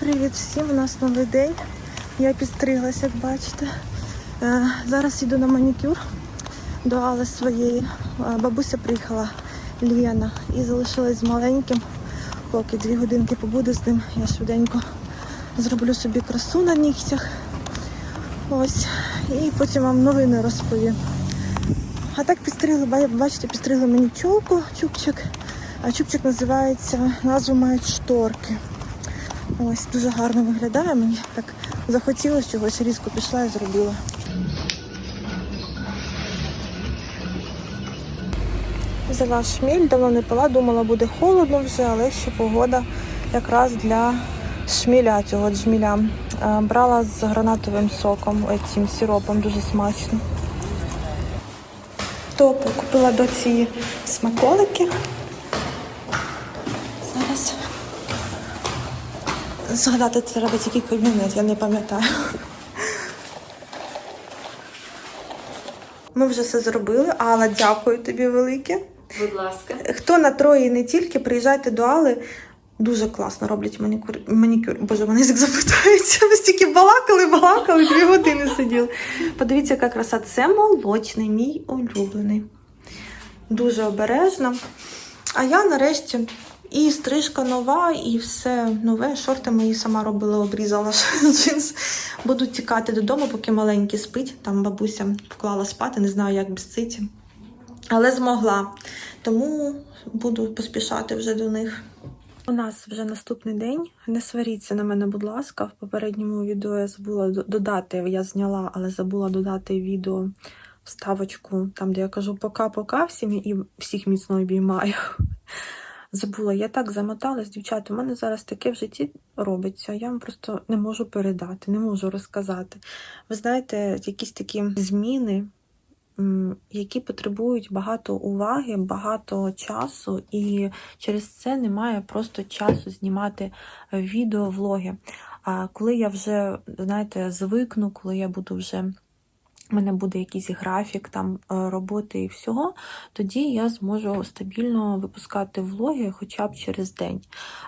Привіт всім! У нас новий день. Я підстриглась, як бачите. Е, Зараз йду на манікюр до Алли своєї. Е, Бабуся приїхала Лєна і залишилась з маленьким. Поки дві годинки побуду з ним, я швиденько зроблю собі красу на нігтях. Ось. І потім вам новини розповім. А так підстригли, ба- бачите, підстригли мені чолку, чубчик. А чубчик називається, назву мають шторки. Ось дуже гарно виглядає. Мені так захотілося чогось, різко пішла і зробила. Взяла шміль, давно не пила, думала, буде холодно вже, але ще погода якраз для шміля цього джміля. Брала з гранатовим соком, цим сиропом, дуже смачно. Топу купила до цієї смаколики. Згадати треба тільки кабінет, я не пам'ятаю. Ми вже все зробили. Алла, дякую тобі велике. Будь ласка. Хто на Трої не тільки, приїжджайте до Алли. Дуже класно роблять манікюр. манікюр. Боже, мене язик запитається. Ми стільки балакали, балакали, дві години сиділи. Подивіться, яка краса. Це молочний, мій улюблений. Дуже обережно. А я нарешті і стрижка нова, і все нове. Шорти мої сама робила, обрізала джинс. Буду тікати додому, поки маленький спить. Там бабуся вклала спати, не знаю, як без циті. Але змогла. Тому буду поспішати вже до них. У нас вже наступний день. Не сваріться на мене, будь ласка. В попередньому відео я забула додати, я зняла, але забула додати відео вставочку, там, де я кажу пока-пока всім і всіх міцно обіймаю. Забула, я так замоталась, дівчата. У мене зараз таке в житті робиться. Я вам просто не можу передати, не можу розказати. Ви знаєте, якісь такі зміни, які потребують багато уваги, багато часу, і через це немає просто часу знімати відео, влоги. А коли я вже, знаєте, звикну, коли я буду вже. У мене буде якийсь графік там е, роботи і всього, тоді я зможу стабільно випускати влоги хоча б через день.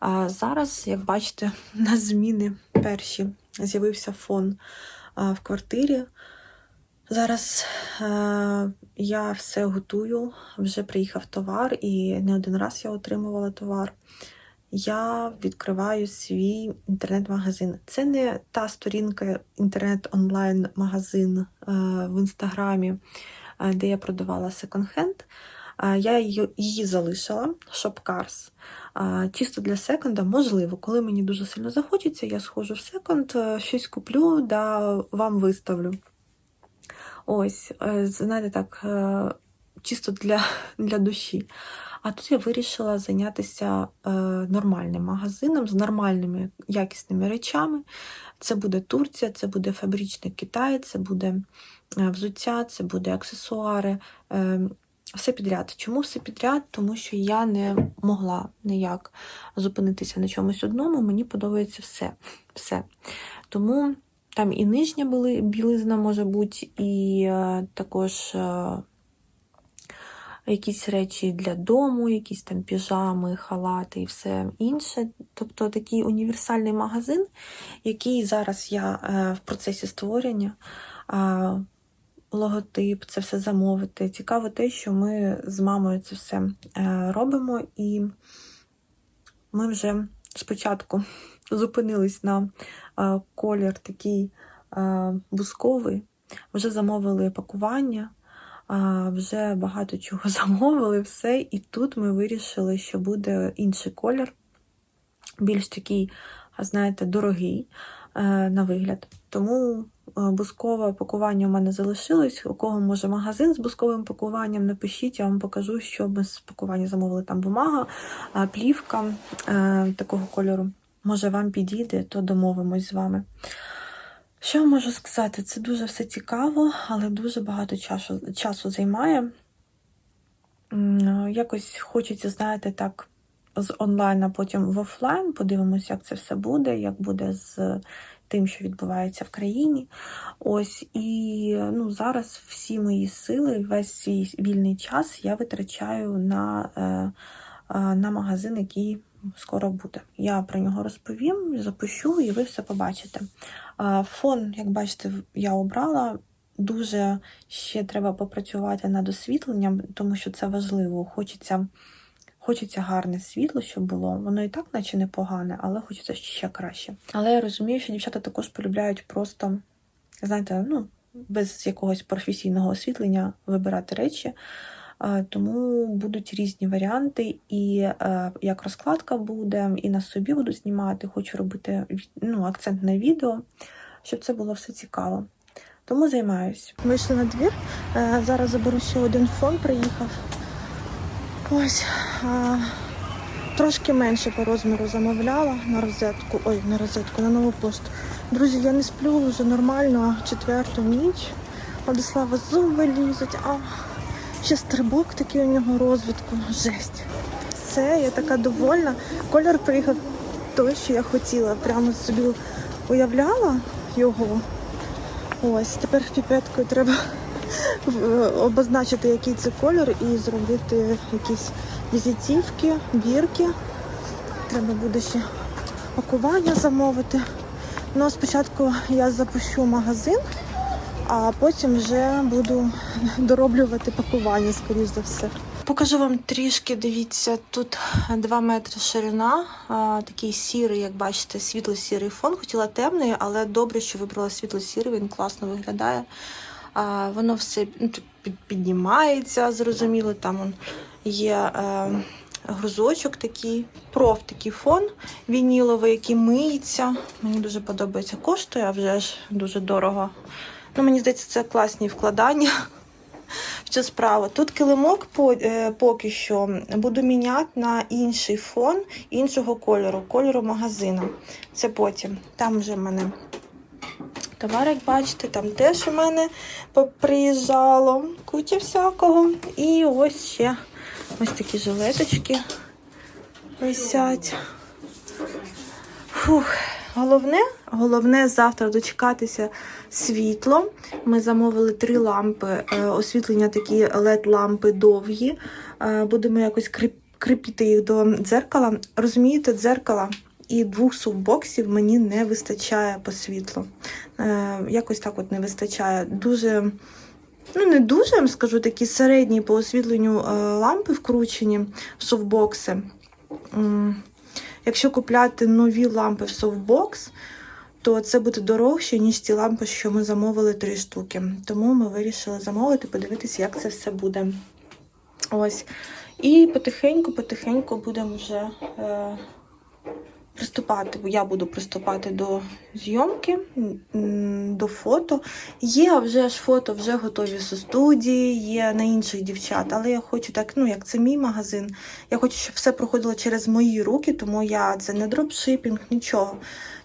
А зараз, як бачите, на зміни перші з'явився фон в квартирі. Зараз е, я все готую, вже приїхав товар, і не один раз я отримувала товар. Я відкриваю свій інтернет-магазин. Це не та сторінка інтернет-онлайн-магазин е, в інстаграмі, е, де я продавала секонд-хенд. Е, Я її, залишила, Shopcars. Чисто для секонда, можливо, коли мені дуже сильно захочеться, я схожу в секонд, щось куплю, да вам виставлю. Ось, знаєте, так, чисто для, для душі. А тут я вирішила зайнятися е, нормальним магазином з нормальними якісними речами. Це буде Турція, це буде фабричний Китай, це буде е, взуття, це буде аксесуари. Е, все підряд. Чому все підряд? Тому що я не могла ніяк зупинитися на чомусь одному. Мені подобається все. все. Тому там і нижня біли- білизна може бути, і також. Якісь речі для дому, якісь там піжами, халати і все інше. Тобто такий універсальний магазин, який зараз я е, в процесі створення. Логотип, це все замовити. Цікаво те, що ми з мамою це все е, робимо, і ми вже спочатку зупинились на е, колір такий бусковий, вже замовили пакування, вже багато чого замовили, все. І тут ми вирішили, що буде інший колір, більш такий, знаєте, дорогий е, на вигляд. Тому е, бускове пакування у мене залишилось. У кого може магазин з бусковим пакуванням, напишіть, я вам покажу, що ми з пакування замовили там бумага, а, плівка е, такого кольору. Може, вам підійде, то домовимось з вами. Що можу сказати? Це дуже все цікаво, але дуже багато часу, часу займає. Якось хочеться, знаєте, так, з онлайн, а потім в офлайн. Подивимося, як це все буде, як буде з тим, що відбувається в країні. Ось і ну, зараз всі мої сили, весь свій вільний час я витрачаю на, е, е, на магазин, який скоро буде. Я про нього розповім, запущу, і ви все побачите. Фон, як бачите, я обрала. Дуже ще треба попрацювати над освітленням, тому що це важливо. Хочеться, хочеться гарне світло, щоб було. Воно і так, наче непогане, але хочеться ще краще. Але я розумію, що дівчата також полюбляють просто, знаєте, ну, без якогось професійного освітлення вибирати речі. Е, Тому будуть різні варіанти, і е, як розкладка буде, і на собі буду знімати. Хочу робити ну, акцент на відео, щоб це було все цікаво. Тому займаюсь. Вийшли на двір. Е, Зараз заберу ще один фон, приїхав. Ось. Трошки менше по розміру замовляла на розетку. Ой, на розетку, на нову пошту. Друзі, я не сплю вже нормально четверту ніч. Владислава зуби лізуть, а ще стрибок такий у нього розвитку. Жесть. Все, я така довольна. Кольор приїхав той, що я хотіла. Прямо собі уявляла його. Ось, тепер піпеткою треба е, обозначити, який це кольор, і зробити якісь візитівки, бірки. Треба буде ще пакування замовити. Ну, спочатку я запущу магазин, а потім вже буду дороблювати пакування, скоріш за все. Покажу вам трішки, дивіться, тут 2 метри ширина, такий сірий, як бачите, світло-сірий фон. Хотіла темний, але добре, що вибрала світло-сірий, він класно виглядає. Воно все ну, піднімається, зрозуміло, там є е, грузочок такий, проф такий фон вініловий, який миється. Мені дуже подобається. Коштує, а вже ж дуже дорого. Ну, мені здається, це класні вкладання в цю справу. Тут килимок по, е, поки що буду міняти на інший фон іншого кольору, кольору магазину. Це потім. Там вже в мене товар, як бачите, там теж у мене приїжджало куча всякого. І ось ще ось такі жилеточки висять. Фух. Головне, головне завтра дочекатися світло. Ми замовили три лампи, е, освітлення такі LED-лампи довгі. Е, Будемо якось кріп- кріпити їх до дзеркала. Розумієте, дзеркала і двох суббоксів мені не вистачає по світлу. Е, Якось так от не вистачає. Дуже. Ну, не дуже, я вам скажу, такі середні по освітленню лампи вкручені в софтбокси. Якщо купляти нові лампи в софтбокс, то це буде дорожче, ніж ті лампи, що ми замовили три штуки. Тому ми вирішили замовити, подивитися, як це все буде. Ось. І потихеньку-потихеньку будемо вже е, приступати. бо Я буду приступати до зйомки, до фото. Є вже ж фото, вже готові зі студії, є на інших дівчат, але я хочу так, ну як це мій магазин. Я хочу, щоб все проходило через мої руки, тому я це не дропшипінг, нічого.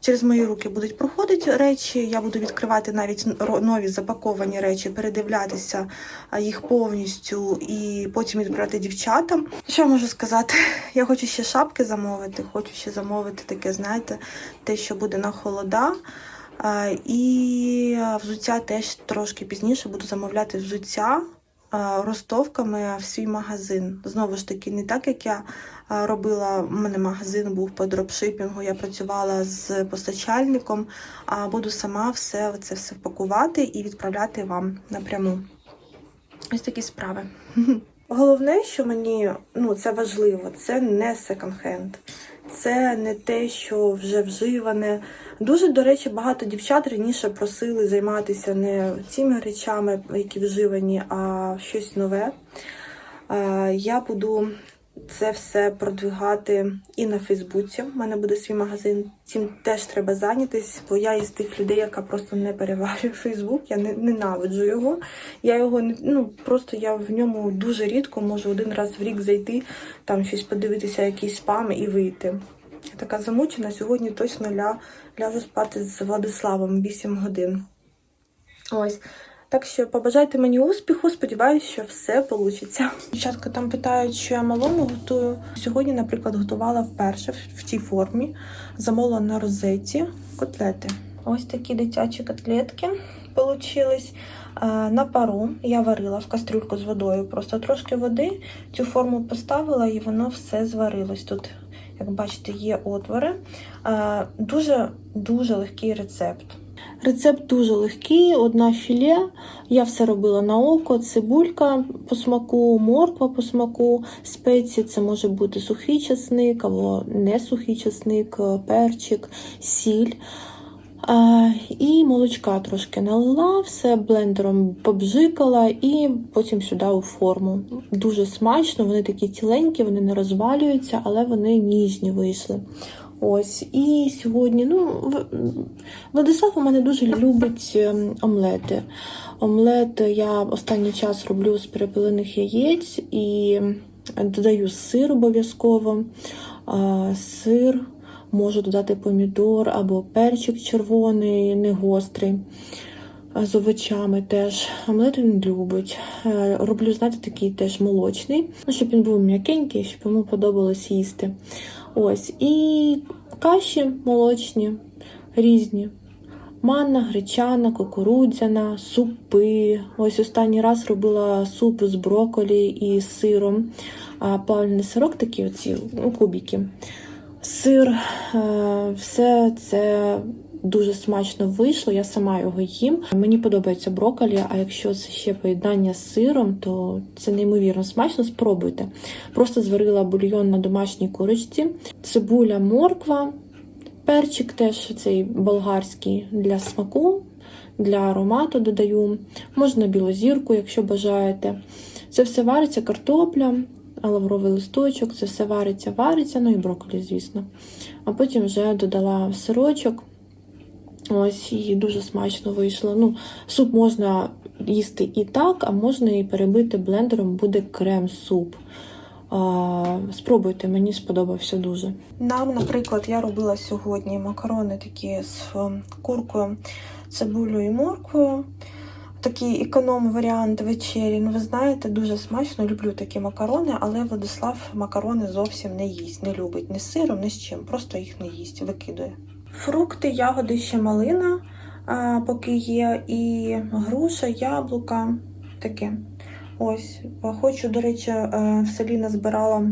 Через мої руки будуть проходити речі. Я буду відкривати навіть нові запаковані речі, передивлятися їх повністю і потім відправляти дівчатам. Що я можу сказати? Я хочу ще шапки замовити, хочу ще замовити таке, знаєте, те, що буде на холода. І взуття теж трошки пізніше буду замовляти взуття ростовками в свій магазин. Знову ж таки, не так як я робила. У мене магазин був по дропшипінгу. Я працювала з постачальником, а буду сама все це все пакувати і відправляти вам напряму. Ось такі справи. Головне, що мені ну це важливо, це не секонд-хенд. Це не те, що вже вживане. Дуже, до речі, багато дівчат раніше просили займатися не цими речами, які вживані, а щось нове. Е, Я буду це все продвигати і на Фейсбуці. У мене буде свій магазин. Цим теж треба зайнятися, бо я із тих людей, яка просто не переварює Фейсбук. Я ненавиджу його. Я його ну просто я в ньому дуже рідко можу один раз в рік зайти, там щось подивитися, якийсь спам і вийти. Я така замучена. Сьогодні точно ля, ляжу спати з Владиславом 8 годин. Ось. Так що побажайте мені успіху, сподіваюся, що все вийде. Дівчатка там питають, що я малому готую. Сьогодні, наприклад, готувала вперше в- цій формі. Замовила на розеті котлети. Ось такі дитячі котлетки получились. На пару я варила в кастрюльку з водою, просто трошки води. Цю форму поставила і воно все зварилось. Тут, Як бачите, є отвори. Е, Дуже дуже легкий рецепт. Рецепт дуже легкий, одна філе. Я все робила на око, цибулька по смаку, морква по смаку, спеції це може бути сухий часник або не сухий часник, перчик, сіль. І молочка трошки налила, все блендером побжикала і потім сюди у форму. Дуже смачно, вони такі тіленькі, вони не розвалюються, але вони ніжні вийшли. Ось, і сьогодні, ну, Владислав у мене дуже любить ем, омлети. Омлет я останній час роблю з перепилених яєць і додаю сир обов'язково. Сир, можу додати помідор або перчик червоний, не гострий. З овочами теж. Омлет він любить. Роблю, знаєте, такий теж молочний, ну, щоб він був м'якенький, щоб йому подобалось їсти. Ось. І каші молочні, різні. Манна, гречана, кукурудзяна, супи. Ось останній раз робила суп з броколі і сиром. Плавлений сирок такі оці ну, кубики. Сир, е, все це дуже смачно вийшло. Я сама його їм. Мені подобається брокколі, а якщо це ще поєднання з сиром, то це неймовірно смачно. Спробуйте. Просто зварила бульйон на домашній курочці, цибуля, морква. Перчик теж цей болгарський для смаку, для аромату додаю. Можна білозірку, якщо бажаєте. Це все вариться картопля, лавровий листочок, це все вариться, вариться, ну і брокколі, звісно. А потім вже додала сирочок. Ось і дуже смачно вийшло. Ну, суп можна їсти і так, а можна і перебити блендером, буде крем-суп. Спробуйте, мені сподобався дуже. Нам, наприклад, я робила сьогодні макарони такі з ем, куркою, цибулею і морквою. Такий економ варіант вечері. Ну, ви знаєте, дуже смачно люблю такі макарони, але Владислав макарони зовсім не їсть, не любить ні з сиром, ні з чим. Просто їх не їсть, викидує. Фрукти, ягоди ще малина, поки є, і груша, яблука. Таке. Ось, хочу, до речі, е, в селі назбирала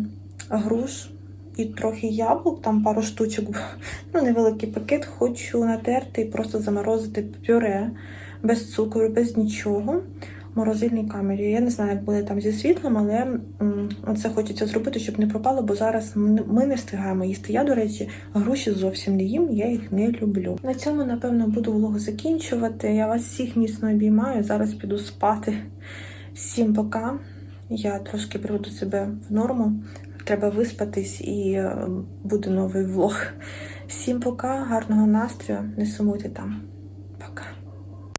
груш і трохи яблук, там пару штучок, ну, невеликий пакет. Хочу натерти і просто заморозити пюре без цукру, без нічого. Морозильній камері. Я не знаю, як буде там зі світлом, але це хочеться зробити, щоб не пропало, бо зараз ми не встигаємо їсти. Я, до речі, груші зовсім не їм, я їх не люблю. На цьому, напевно, буду влог закінчувати. Я вас всіх міцно обіймаю. Зараз піду спати. Всім пока. Я трошки приведу себе в норму. Треба виспатись і е, буде новий влог. Всім пока, гарного настрою, не сумуйте там.